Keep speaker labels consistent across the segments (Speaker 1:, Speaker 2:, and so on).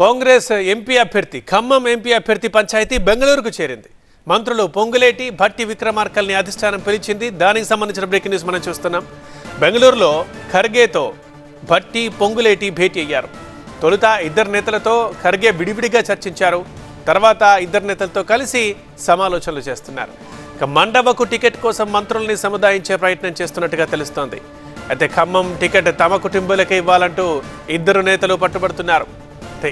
Speaker 1: Congress MP అభ్యర్థి Khammam MP అభ్యర్థి పంచాయతీ బెంగళూరుకు చేరింది. మంత్రులు పొంగులేటి భట్టి విక్రమార్కల్ని అధిష్టానం పిలిచింది. దానికి సంబంధించిన బ్రేకింగ్ న్యూస్ మనం చూస్తున్నాం. బెంగళూరులో ఖర్గేతో భట్టి పొంగులేటి భేటీ అయ్యారు. తొలుత ఇద్దరు నేతలతో ఖర్గే విడివిడిగా చర్చించారు. తర్వాత ఇద్దరు నేతలతో కలిసి సమాలోచనలు చేస్తున్నారు. ఇక మండవకు టికెట్ కోసం మంత్రుల్ని సముదాయించే ప్రయత్నం చేస్తున్నట్టుగా తెలుస్తోంది. అయితే ఖమ్మం టికెట్ తమ కుటుంబాలకే ఇవ్వాలంటూ ఇద్దరు నేతలు పట్టుబడుతున్నారు.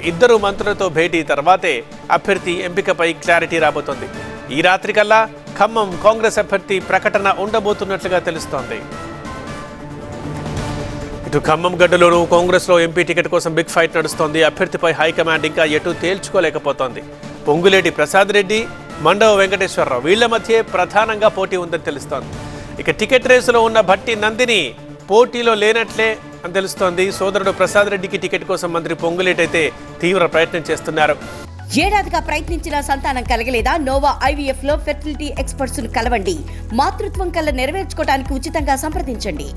Speaker 1: ఇద్దరు మంత్రులతో భేటీ తర్వాతే అభ్యర్థి ఎంపికపై క్లారిటీ రాబోతోంది. ఈ రాత్రికల్లా ఖమ్మం కాంగ్రెస్ అభ్యర్థి ప్రకటన ఉండబోతున్నట్లుగా తెలుస్తోంది. ఇటు ఖమ్మం గడ్డలోనూ కాంగ్రెస్లో ఎంపీ టికెట్ కోసం బిగ్ ఫైట్ నడుస్తోంది. అభ్యర్థిపై హైకమాండ్ ఇంకా ఎటు తేల్చుకోలేకపోతోంది. పొంగులేటి ప్రసాద్ రెడ్డి మండవ వెంకటేశ్వరరావు వీళ్ళ మధ్య ప్రధానంగా పోటీ ఉందని తెలుస్తోంది. ఇక టికెట్ రేసులో ఉన్న భట్టి నందిని పోటీలో లేనట్లే అని తెలుస్తోంది. సోదరుడు ప్రసాద్ రెడ్డికి టికెట్ కోసం మంత్రి పొంగులేటి అయితే తీవ్ర ప్రయత్నం చేస్తున్నారు.
Speaker 2: ఏడాదిగా ప్రయత్నించిన సంతానం కలగలేదా? నోవా ఐవీఎఫ్లో ఫెర్టిలిటీ ఎక్స్పర్ట్స్ను కలవండి. మాతృత్వం కల్లా నెరవేర్చుకోవడానికి ఉచితంగా సంప్రదించండి.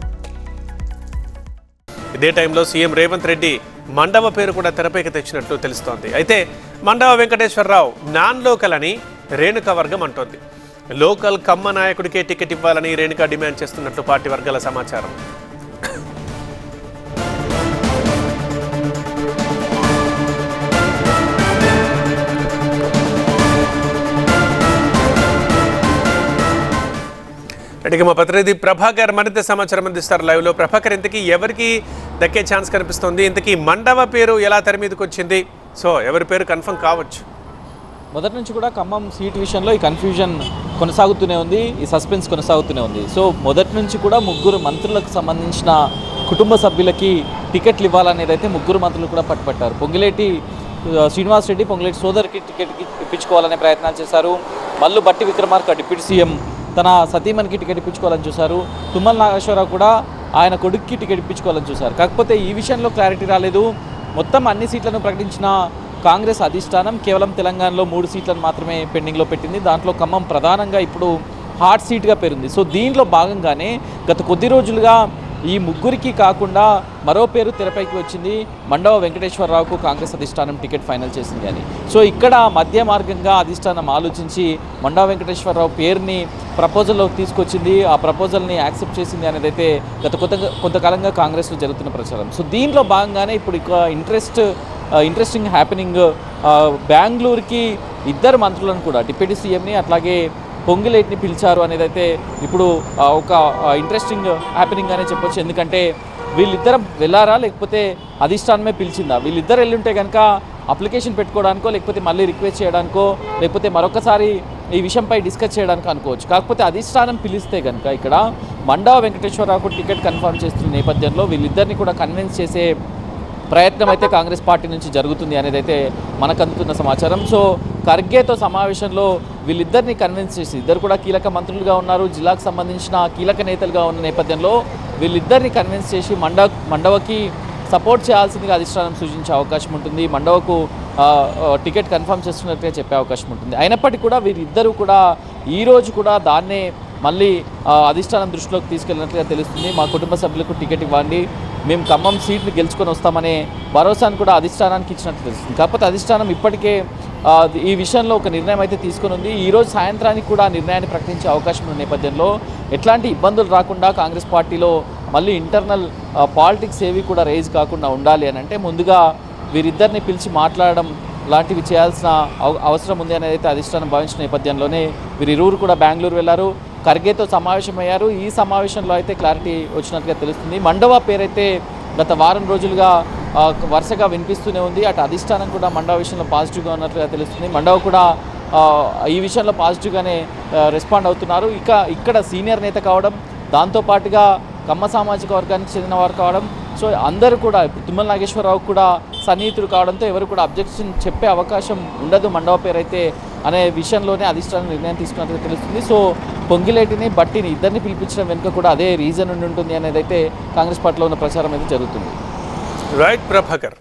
Speaker 1: ఇదే టైంలో సీఎం రేవంత్ రెడ్డి మండవ పేరు కూడా తెరపైకి తెచ్చినట్లు తెలుస్తోంది. అయితే మండవ వెంకటేశ్వరరావు నాన్ లోకల్ అని రేణుక వర్గం అంటోంది. లోకల్ కమ్మ నాయకుడికే టికెట్ ఇవ్వాలని రేణుక డిమాండ్ చేస్తున్నట్లు పార్టీ వర్గాల సమాచారం. ఇక మా ప్రతినిధి ప్రభాకర్ మరింత సమాచారం అందిస్తారు లైవ్లో ప్రభాకర్ ఇంతకీ ఎవరికి దక్కే ఛాన్స్ కనిపిస్తుంది? ఇంతకీ మండవ పేరు ఎలా తెర మీదకి వచ్చింది? సో ఎవరి పేరు కన్ఫర్మ్ కావచ్చు?
Speaker 3: మొదటి నుంచి కూడా ఖమ్మం సీట్ విషయంలో ఈ కన్ఫ్యూజన్ కొనసాగుతూనే ఉంది ఈ సస్పెన్స్ కొనసాగుతూనే ఉంది. సో మొదటి నుంచి కూడా ముగ్గురు మంత్రులకు సంబంధించిన కుటుంబ సభ్యులకి టికెట్లు ఇవ్వాలనేది అయితే ముగ్గురు మంత్రులు కూడా పట్టుపట్టారు. పొంగిలేటి శ్రీనివాస్ రెడ్డి పొంగిలేటి సోదరికి టికెట్ ఇప్పించుకోవాలనే ప్రయత్నాలు చేశారు. మల్లు బట్టి విక్రమార్క డిప్యూటీ సీఎం తన సతీమణికి టికెట్ ఇప్పించుకోవాలని చూశారు. తుమ్మల నాగేశ్వరరావు కూడా ఆయన కొడుక్కి టికెట్ ఇప్పించుకోవాలని చూశారు. కాకపోతే ఈ విషయంలో క్లారిటీ రాలేదు. మొత్తం అన్ని సీట్లను ప్రకటించిన కాంగ్రెస్ అధిష్టానం కేవలం తెలంగాణలో మూడు సీట్లను మాత్రమే పెండింగ్లో పెట్టింది. దాంట్లో ఖమ్మం ప్రధానంగా ఇప్పుడు హాట్ సీట్గా పేరుంది. సో దీంట్లో భాగంగానే గత కొద్ది రోజులుగా ఈ ముగ్గురికి కాకుండా మరో పేరు తెరపైకి వచ్చింది మండవ వెంకటేశ్వరరావుకు కాంగ్రెస్ అధిష్టానం టికెట్ ఫైనల్ చేసింది అని. సో ఇక్కడ మధ్య మార్గంగా అధిష్టానం ఆలోచించి మండవ వెంకటేశ్వరరావు పేరుని ప్రపోజల్లోకి తీసుకొచ్చింది. ఆ ప్రపోజల్ని యాక్సెప్ట్ చేసింది అనేది అయితే గత కొంత కొంతకాలంగా కాంగ్రెస్లో జరుగుతున్న ప్రచారం. సో దీంట్లో భాగంగానే ఇప్పుడు ఇక ఇంట్రెస్ట్ ఇంట్రెస్టింగ్ హ్యాపెనింగ్ బెంగళూరుకి ఇద్దరు మంత్రులను కూడా డిప్యూటీ సీఎంని అట్లాగే పొంగిలేటిని పిలిచారు అనేది అయితే ఇప్పుడు ఒక ఇంట్రెస్టింగ్ హ్యాపెనింగ్ అనే చెప్పొచ్చు. ఎందుకంటే వీళ్ళిద్దరం వెళ్ళారా? లేకపోతే అధిష్టానమే పిలిచిందా? వీళ్ళిద్దరు వెళ్ళుంటే కనుక అప్లికేషన్ పెట్టుకోవడానికో లేకపోతే మళ్ళీ రిక్వెస్ట్ చేయడానికో లేకపోతే మరొకసారి ఈ విషయంపై డిస్కస్ చేయడానికి అనుకోవచ్చు. కాకపోతే అధిష్టానం పిలిస్తే కనుక ఇక్కడ మండవ వెంకటేశ్వరరావుకు టికెట్ కన్ఫర్మ్ చేస్తున్న నేపథ్యంలో వీళ్ళిద్దరిని కూడా కన్విన్స్ చేసే ప్రయత్నం అయితే కాంగ్రెస్ పార్టీ నుంచి జరుగుతుంది అనేది అయితే మనకు అందుతున్న సమాచారం. సో ఖర్గేతో సమావేశంలో వీళ్ళిద్దరిని కన్విన్స్ చేసి ఇద్దరు కూడా కీలక మంత్రులుగా ఉన్నారు. జిల్లాకు సంబంధించిన కీలక నేతలుగా ఉన్న నేపథ్యంలో వీళ్ళిద్దరిని కన్విన్స్ చేసి మండ మండవకి సపోర్ట్ చేయాల్సిందిగా అధిష్టానం సూచించే అవకాశం ఉంటుంది. మండవకు టికెట్ కన్ఫర్మ్ చేస్తున్నట్టుగా చెప్పే అవకాశం ఉంటుంది. అయినప్పటికీ కూడా వీరిద్దరూ కూడా ఈరోజు కూడా దాన్నే మళ్ళీ అధిష్టానం దృష్టిలోకి తీసుకెళ్ళినట్లుగా తెలుస్తుంది. మా కుటుంబ సభ్యులకు టికెట్ ఇవ్వండి. మేము ఖమ్మం సీట్లు గెలుచుకొని వస్తామనే భరోసాను కూడా అధిష్టానానికి ఇచ్చినట్టు తెలుస్తుంది. కాకపోతే అధిష్టానం ఇప్పటికే ఈ విషయంలో ఒక నిర్ణయం అయితే తీసుకుని ఉంది. ఈరోజు సాయంత్రానికి కూడా నిర్ణయాన్ని ప్రకటించే అవకాశం ఉన్న నేపథ్యంలో ఎట్లాంటి ఇబ్బందులు రాకుండా కాంగ్రెస్ పార్టీలో మళ్ళీ ఇంటర్నల్ పాలిటిక్స్ ఏవి కూడా రేజ్ కాకుండా ఉండాలి అని అంటే ముందుగా వీరిద్దరిని పిలిచి మాట్లాడడం లాంటివి చేయాల్సిన అవ- అవసరం ఉంది అనేది అయితే అధిష్టానం భావించిన నేపథ్యంలోనే వీరిరువురు కూడా బెంగళూరు వెళ్ళారు ఖర్గేతో సమావేశమయ్యారు. ఈ సమావేశంలో అయితే క్లారిటీ వచ్చినట్టుగా తెలుస్తుంది. మండవ పేరైతే గత వారం రోజులుగా వరుసగా వినిపిస్తూనే ఉంది. అటు అధిష్టానం కూడా మండవ విషయంలో పాజిటివ్గా ఉన్నట్లుగా తెలుస్తుంది. మండవ కూడా ఈ విషయంలో పాజిటివ్గానే రెస్పాండ్ అవుతున్నారు. ఇక ఇక్కడ సీనియర్ నేత కావడం దాంతోపాటుగా కమ్మ సామాజిక వర్గానికి చెందిన వారు కావడం సో అందరూ కూడా ఇప్పుడు తుమ్మల నాగేశ్వరరావు కూడా సన్నిహితుడు కావడంతో ఎవరు కూడా అబ్జెక్షన్ చెప్పే అవకాశం ఉండదు. మండవ పేరు అయితే అనే విషయంలోనే అధిష్టానం నిర్ణయం తీసుకున్నట్టు తెలుస్తుంది. సో పొంగిలేటిని బట్టిని ఇద్దరిని పిలిపించడం వెనుక కూడా అదే రీజన్ ఉండి ఉంటుంది అనేది అయితే కాంగ్రెస్ పార్టీలో ఉన్న ప్రచారం అయితే జరుగుతుంది.
Speaker 1: రైట్ ప్రభాకర్